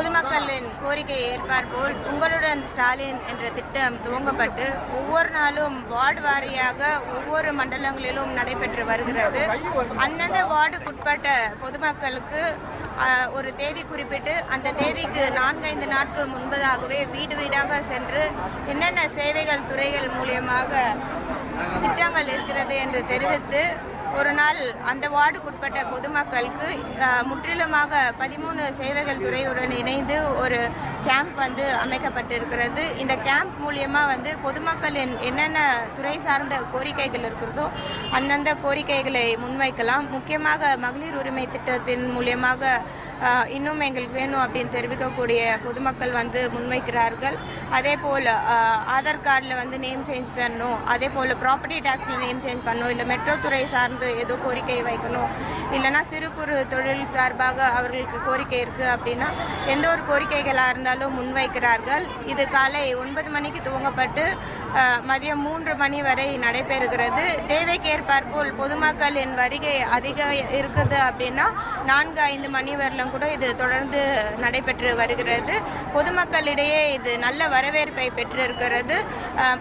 பொதுமக்களின் கோரிக்கையை ஏற்பார் போல் உங்களுடன் ஸ்டாலின் என்ற திட்டம் துவங்கப்பட்டு ஒவ்வொரு நாளும் வார்டு வாரியாக ஒவ்வொரு மண்டலங்களிலும் நடைபெற்று வருகிறது. அந்தந்த வார்டுக்குட்பட்ட பொதுமக்களுக்கு ஒரு தேதி குறிப்பிட்டு அந்த தேதிக்கு நான்கைந்து நாட்கள் முன்பதாகவே வீடு வீடாக சென்று என்னென்ன சேவைகள் துறைகள் மூலியமாக திட்டங்கள் இருக்கிறது என்று தெரிவித்து ஒரு நாள் அந்த வார்டுக்குட்பட்ட பொதுமக்களுக்கு முற்றிலுமாக பதிமூணு சேவைகள் துறையுடன் இணைந்து ஒரு கேம்ப் வந்து அமைக்கப்பட்டிருக்கிறது. இந்த கேம்ப் மூலியமாக வந்து பொதுமக்களின் என்னென்ன துறை சார்ந்த கோரிக்கைகள் இருக்கிறதோ அந்தந்த கோரிக்கைகளை முன்வைக்கலாம். முக்கியமாக மகளிர் உரிமை திட்டத்தின் மூலியமாக இன்னும் எங்களுக்கு வேணும் அப்படின்னு தெரிவிக்கக்கூடிய பொதுமக்கள் வந்து முன்வைக்கிறார்கள். அதே போல் ஆதார் கார்டில் வந்து நேம் சேஞ்ச் பண்ணணும். அதே போல் ப்ராப்பர்ட்டி டேக்ஸில் நேம் சேஞ்ச் பண்ணணும். இல்லை மெட்ரோ துறை சார்ந்த ஏதோ கோரிக்கை வைக்கணும். இல்லைன்னா சிறு குறு தொழில் சார்பாக அவர்களுக்கு கோரிக்கை இருக்குது அப்படின்னா எந்த ஒரு கோரிக்கைகளாக இருந்தாலும் முன்வைக்கிறார்கள். இது காலை ஒன்பது மணிக்கு துவங்கப்பட்டு மதியம் மூன்று மணி வரை நடைபெறுகிறது. தேவைக்கேற்பார்போல் பொதுமக்களின் வருகை அதிக இருக்குது அப்படின்னா நான்கு ஐந்து மணி வரலும் கூட இது தொடர்ந்து நடைபெற்று வருகிறது. பொதுமக்களிடையே இது நல்ல வரவேற்பை பெற்றிருக்கிறது.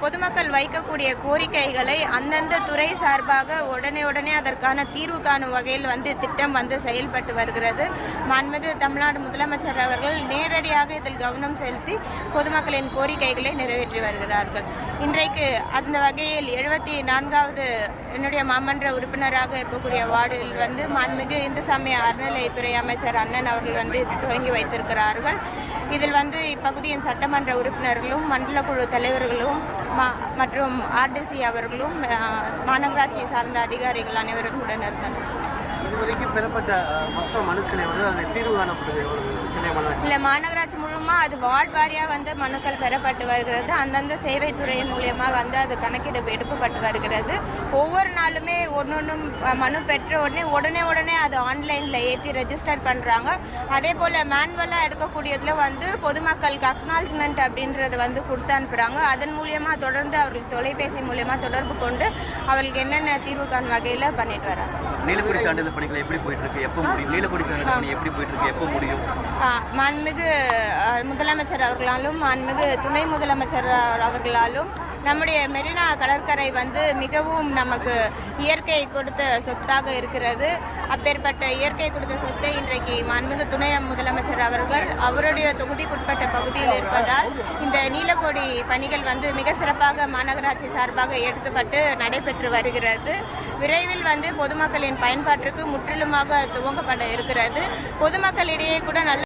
பொதுமக்கள் வைக்கக்கூடிய கோரிக்கைகளை அந்தந்த துறை சார்பாக உடனே உடனே அதற்கான தீர்வு காணும் வகையில் வந்து திட்டம் வந்து செயல்பட்டு வருகிறது. மாண்புமிகு தமிழ்நாடு முதலமைச்சர் அவர்கள் நேரடியாக இதில் கவனம் செலுத்தி பொதுமக்களின் கோரிக்கைகளை நிறைவேற்றி வருகிறார்கள். இன்றைக்கு அந்த வகையில் எழுபத்தி நான்காவது என்னுடைய மாமன்ற உறுப்பினராக இருக்கக்கூடிய வார்டில் வந்து மாண்புமிகு இந்து சமய அறநிலையத்துறை அமைச்சர் அண்ணன் அவர்கள் வந்து துவங்கி வைத்திருக்கிறார்கள். இதில் வந்து இப்பகுதியின் சட்டமன்ற உறுப்பினர்களும் மண்டல குழு தலைவர்களும் மற்றும் ஆர்டிசி அவர்களும் மாநகராட்சி சார்ந்த அதிகாரிகள் அனைவரும் உடன் இருந்தனர் இதுவரைக்கும் பெறப்பட்ட மொத்த மனுக்களை வந்து அதில் தீர்வு மாநகராட்சி. இல்லை மாநகராட்சி முழுமா அது வார்டு வாரியாக வந்து மனுக்கள் பெறப்பட்டு வருகிறது. அந்தந்த சேவை துறையின் மூலியமா வந்து அது கணக்கீடு எடுக்கப்பட்டு வருகிறது. ஒவ்வொரு நாளுமே ஒன்னொன்றும் மனு பெற்ற உடனே உடனே உடனே அது ஆன்லைனில் ஏற்றி ரெஜிஸ்டர் பண்ணுறாங்க அதே போல் மேனுவலாக எடுக்கக்கூடியதில் வந்து பொதுமக்களுக்கு அக்னாலஜ்மெண்ட் அப்படின்றது வந்து கொடுத்து அனுப்புகிறாங்க அதன் மூலியமா தொடர்ந்து அவர்கள் தொலைபேசி மூலியமா தொடர்பு கொண்டு அவர்களுக்கு என்னென்ன தீர்வு காணும் வகையில் பண்ணிட்டு வராங்க. பணிகள் எப்படி போயிட்டு இருக்கு எப்போ முடியும் நீலக்குடி சான்றிதழ் பணி எப்படி போயிட்டு இருக்கு எப்போ முடியும்? மாண்புமிகு முதலமைச்சர் அவர்களாலும் மாண்புமிகு துணை முதலமைச்சர் அவர்களாலும் நம்முடைய மெரினா கடற்கரை வந்து மிகவும் நமக்கு இயற்கை கொடுத்த சொத்தாக இருக்கிறது. அப்பேற்பட்ட இயற்கை கொடுத்த சொத்தை இன்றைக்கு மாண்புமிகு துணை முதலமைச்சர் அவர்கள் அவருடைய தொகுதிக்குட்பட்ட பகுதியில் இருப்பதால் இந்த நீலக்கோடி பணிகள் வந்து மிக சிறப்பாக மாநகராட்சி சார்பாக எடுத்துப்பட்டு நடைபெற்று வருகிறது. விரைவில் வந்து பொதுமக்களின் பயன்பாட்டிற்கு முற்றிலுமாக துவங்கப்பட இருக்கிறது. பொதுமக்களிடையே கூட நல்ல